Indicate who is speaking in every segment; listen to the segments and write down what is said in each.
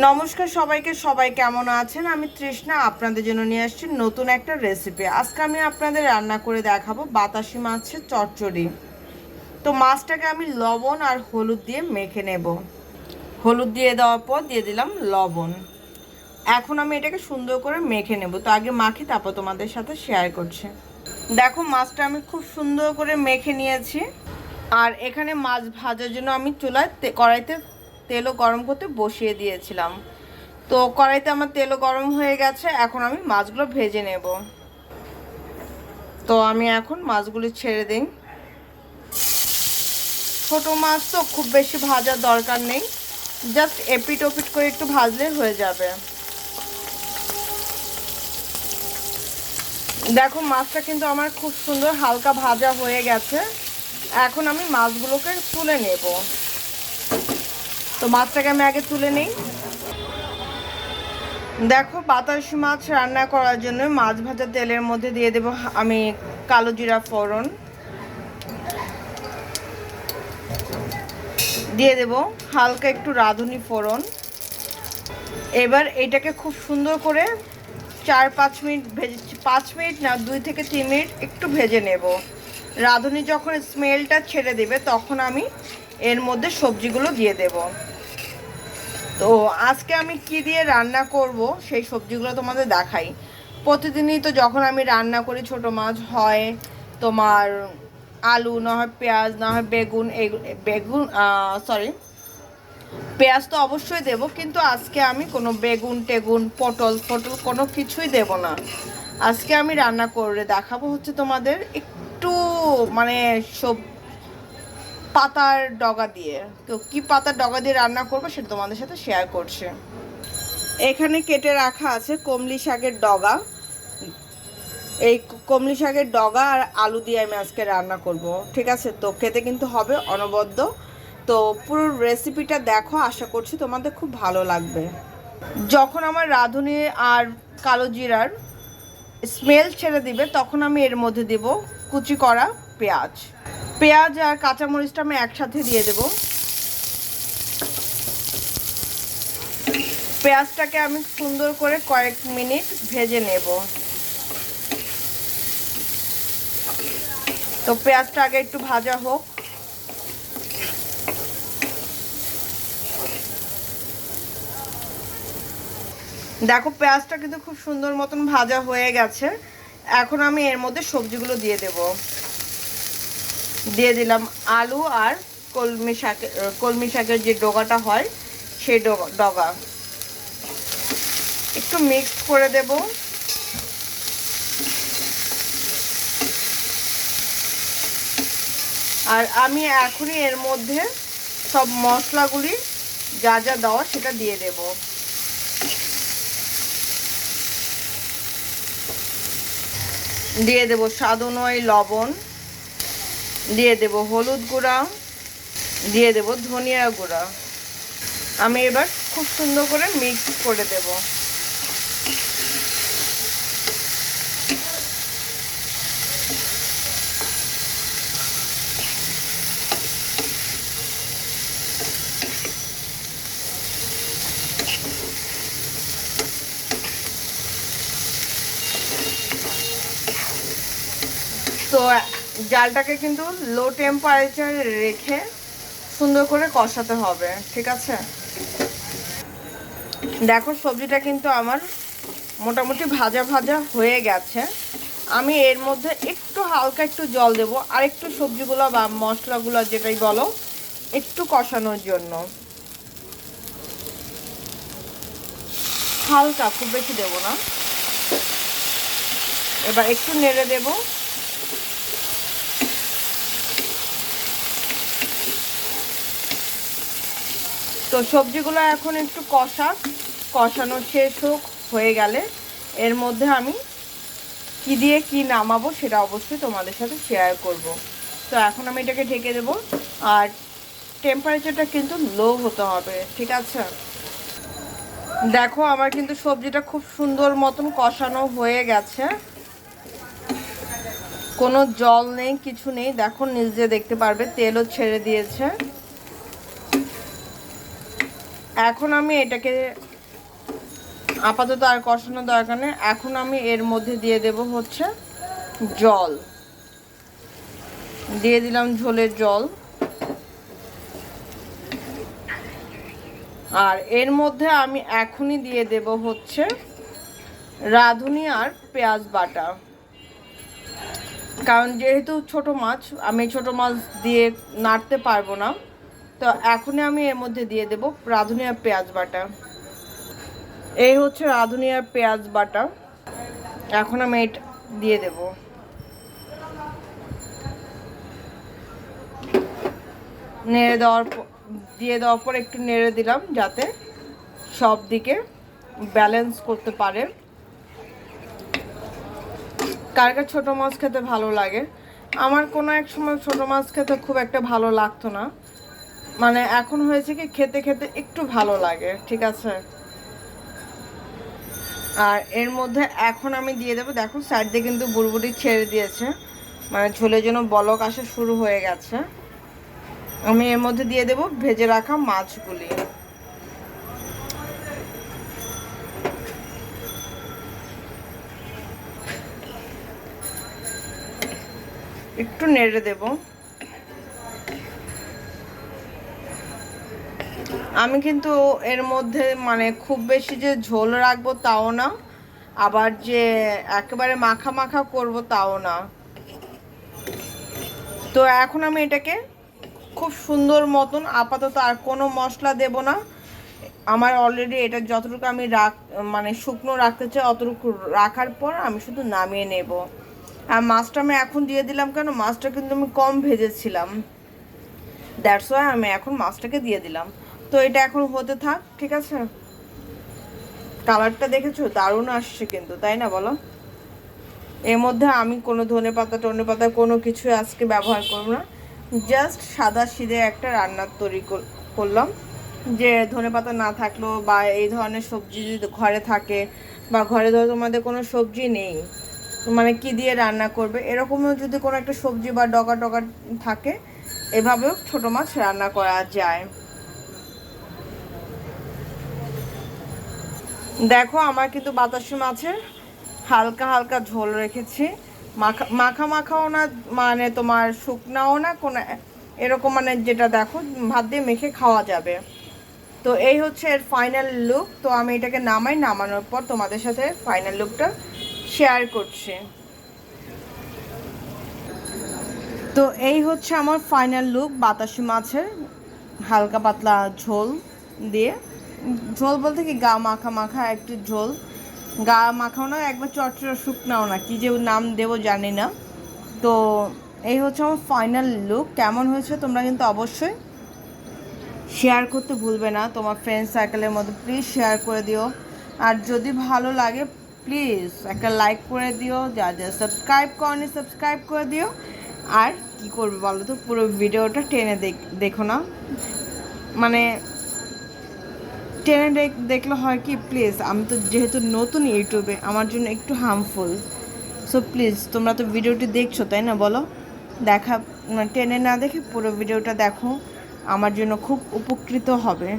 Speaker 1: নমস্কার সবাইকে, সবাই কেমন আছেন? আমি তৃষ্ণা, আপনাদের জন্য নিয়ে আসছি নতুন একটা রেসিপি আজকে আমি আপনাদের রান্না করে দেখাবো বাতাসি মাছের চচ্চড়ি। তো মাছটাকে আমি লবণ আর হলুদ দিয়ে মেখে নেব। হলুদ দিয়ে দেওয়ার পর দিয়ে দিলাম লবণ। এখন আমি এটাকে সুন্দর করে মেখে নেব। তো আগে মাখি, তারপর তোমাদের সাথে শেয়ার করছি। দেখো, মাছটা আমি খুব সুন্দর করে মেখে নিয়েছি। আর এখানে মাছ ভাজার জন্য আমি চুলায় কড়াইতে তেলও গরম করতে বসিয়ে দিয়েছিলাম। তো কড়াইতে আমার তেলও গরম হয়ে গেছে, এখন আমি মাছগুলো ভেজে নেব। তো আমি এখন মাছগুলি ছেড়ে দিই। ছোট মাছ তো খুব বেশি ভাজার দরকার নেই, জাস্ট এপিট ওপিট করে একটু ভাজলে হয়ে যাবে। দেখো মাছটা কিন্তু আমার খুব সুন্দর হালকা ভাজা হয়ে গেছে, এখন আমি মাছগুলোকে তুলে নেব। তো মাছটাকে আমি আগে তুলে নেই। দেখো, বাতাসি মাছ রান্না করার জন্য মাছ ভাজা তেলের মধ্যে দিয়ে দেব আমি কালো জিরা ফোড়ন। দিয়ে দেব হালকা একটু রাঁধুনি ফোড়ন। এবার এটাকে খুব সুন্দর করে চার পাঁচ মিনিট ভেজে, পাঁচ মিনিট না, দুই থেকে তিন মিনিট একটু ভেজে নেব। রাঁধুনি যখন স্মেলটা ছেড়ে দেবে, তখন আমি এর মধ্যে সবজিগুলো দিয়ে দেব। তো আজকে আমি কি দিয়ে রান্না করব, সেই সবজিগুলো তোমাদের দেখাই। প্রতিদিনই তো যখন আমি রান্না করি, ছোট মাছ হয়, তোমার আলু, না হয় পেঁয়াজ, না হয় বেগুন বেগুন সরি পেঁয়াজ তো অবশ্যই দেব, কিন্তু আজকে আমি কোনো বেগুন, টেগুন, পটল, ফটল কোনো কিছুই দেব না। আজকে আমি রান্না করে দেখাবো হচ্ছে তোমাদের একটু মানে সব পাতার ডগা দিয়ে। তো কি পাতার ডগা দিয়ে রান্না করব সেটা তোমাদের সাথে শেয়ার করছে। এখানে কেটে রাখা আছে কমলি শাকের ডগা। এই কমলি শাকের ডগা আর আলু দিয়ে আমি আজকে রান্না করব। ঠিক আছে? তো খেতে কিন্তু হবে অনবদ্য। তো পুরো রেসিপিটা দেখো, আশা করছি তোমাদের খুব ভালো লাগবে। যখন আমার রাঁধুনি আর কালো জিরার স্মেল ছেড়ে দিবে, তখন আমি এর মধ্যে দেব কুচি করা পেঁয়াজ। পেঁয়াজ আর কাঁচামরিচটা আমি একসাথে দিয়ে দেব। পেঁয়াজটাকে আমি সুন্দর করে কয়েক মিনিট ভেজে নেব। তো পেঁয়াজটা আগে একটু ভাজা হোক। দেখো, পেঁয়াজটা কিন্তু খুব সুন্দর মতন ভাজা হয়ে গেছে। এখন আমি এর মধ্যে সবজিগুলো দিয়ে দেব। দিয়ে দিলাম আলু আর কলমি শাকের কলমি শাকের যে ডগাটা হয়, সেই ডগা একটু মিক্স করে দেব। আর আমি এখনই এর মধ্যে সব মশলাগুলি যা যা দেওয়া সেটা দিয়ে দেবো। দিয়ে দেব স্বাদ অনুযায়ী লবণ। দিয়ে দেব হলুদ গুঁড়া, দিয়ে দেব ধনিয়া গুঁড়া। আমি এবার খুব সুন্দর করে মিক্স করে দেব। তো জালটাকে কিন্তু লো টেম্পারেচার রেখে সুন্দর করে কষাতে হবে, ঠিক আছে? দেখো, সবজিটা কিন্তু আমার মোটামুটি ভাজা ভাজা হয়ে গেছে। আমি এর মধ্যে একটু হালকা একটু জল দেব, আর একটু সবজিগুলো বা মশলাগুলো যেটাই বলো, একটু কষানোর জন্য। হালকা, খুব বেশি দেব না। এবার একটু নেড়ে দেবো। তো সবজিগুলো এখন একটু কষা, কষানো শেষ হোক, হয়ে গেলে এর মধ্যে আমি কি দিয়ে কি নামাবো সেটা অবশ্যই তোমাদের সাথে শেয়ার করব। তো এখন আমি এটাকে ঢেকে দেব আর টেম্পারেচারটা কিন্তু লো হতে হবে, ঠিক আছে? দেখো আমার কিন্তু সবজিটা খুব সুন্দর মতন কষানো হয়ে গেছে। কোনো জল নেই, কিছু নেই। দেখো নিজে দেখতে পারবে, তেলও ছেড়ে দিয়েছে। এখন আমি এটাকে আপাতত আর কষানোর দরকার নেই। এখন আমি এর মধ্যে দিয়ে দেব হচ্ছে জল। দিয়ে দিলাম ঝোলের জল। আর এর মধ্যে আমি এখনই দিয়ে দেব হচ্ছে রাঁধুনি আর পেঁয়াজ বাটা। কারণ যেহেতু ছোট মাছ, আমি ছোট মাছ দিয়ে নাড়তে পারব না। তো এখনই আমি এর মধ্যে দিয়ে দেব রাঁধুনি আর পেঁয়াজ বাটা। এই হচ্ছে রাঁধুনি আর পেঁয়াজ বাটা। এখন আমি এটা দিয়ে দেব। নেড়ে দেওয়ার দিয়ে দেওয়ার পর একটু নেড়ে দিলাম যাতে সব দিকে ব্যালেন্স করতে পারে। কার কার ছোটো মাছ খেতে ভালো লাগে? আমার কোনো এক সময় ছোটো মাছ খেতে খুব একটা ভালো লাগতো না। মানে এখন হয়েছে কি খেতে খেতে একটু ভালো লাগে, ঠিক আছে? আর এর মধ্যে এখন আমি দিয়ে দেবো, দেখো সাইড দিয়ে কিন্তু বুড়বুড়ি ছেড়ে দিয়েছে মানে ঝোলের জন্য বলক আসা শুরু হয়ে গেছে। আমি এর মধ্যে দিয়ে দেব ভেজে রাখা মাছগুলি। একটু নেড়ে দেব। আমি কিন্তু এর মধ্যে মানে খুব বেশি যে ঝোল রাখব তাও না, আবার যে একেবারে মাখা মাখা করব তাও না। তো এখন আমি এটাকে খুব সুন্দর মতন আপাতত আর কোনো মশলা দেব না। আমার অলরেডি এটা যতটুকু আমি রাখ মানে শুকনো রাখতে চাই অতটুকু রাখার পর আমি শুধু নামিয়ে নেব। আর মাছটা আমি এখন দিয়ে দিলাম কেন? মাছটা কিন্তু আমি কম ভেজেছিলাম। দ্যাটস ওয়াই আমি এখন মাছটাকে দিয়ে দিলাম। তো এটা এখন হতে থাক, ঠিক আছে? কালারটা দেখেছ? দারুণ আসছে কিন্তু, তাই না বলো? এর মধ্যে আমি কোনো ধনে পাতা, টনে পাতা কোনো কিছু আজকে ব্যবহার করব না। জাস্ট সাদা সিধে একটা রান্নার তৈরি করলাম। যে ধনে পাতা না থাকলেও বা এই ধরনের সবজি যদি ঘরে থাকে বা ঘরে ধরো তোমাদের কোনো সবজি নেই মানে কি দিয়ে রান্না করবে? এরকমও যদি কোনো একটা সবজি বা ডগা টগা থাকে, এভাবেও ছোট মাছ রান্না করা যায়। দেখো, আমার কিন্তু বাতাসি মাছের হালকা হালকা ঝোল রেখেছি। মাখা মাখা মাখাও না মানে তোমার শুকনাও না, কোনো এরকম মানে যেটা দেখো, ভাত দিয়ে মেখে খাওয়া যাবে। তো এই হচ্ছে এর ফাইনাল লুক তো আমি এটাকে নামাই, নামানোর পর তোমাদের সাথে ফাইনাল লুকটা শেয়ার করছি। তো এই হচ্ছে আমার ফাইনাল লুক বাতাসি মাছের হালকা পাতলা ঝোল দিয়ে। ঝোল বলতে কি? গা মাখা মাখা একটু ঝোল। গা মাখাও না, একবার চটচড়া শুকনাও না, কী যে নাম দেবো জানি না। তো এই হচ্ছে আমার ফাইনাল লুক কেমন হয়েছে তোমরা কিন্তু অবশ্যই শেয়ার করতে ভুলবে না। তোমার ফ্রেন্ড সার্কেলের মধ্যে প্লিজ শেয়ার করে দিও। আর যদি ভালো লাগে প্লিজ একটা লাইক করে দিও। যা যা সাবস্ক্রাইব করনি সাবস্ক্রাইব করে দিও। আর কি করবে বলো তো? পুরো ভিডিওটা টেনে দেখ- দেখো না। মানে টেনে দেখ- দেখলে হয় কি প্লিজ আমি তো যেহেতু নতুন ইউটিউবে, আমার জন্য একটু হার্মফুল সো প্লিজ তোমরা তো ভিডিওটি দেখছ, তাই না বলো? দেখা মানে টেনে না দেখে পুরো ভিডিওটা দেখো। আমার জন্য খুব উপকৃত হবে।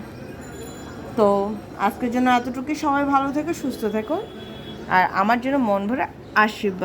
Speaker 1: তো আজকের জন্য এতটুকুই। সবাই ভালো থেকো, সুস্থ থেকো। আর আমার জন্য মন ভরে আশীর্বাদ।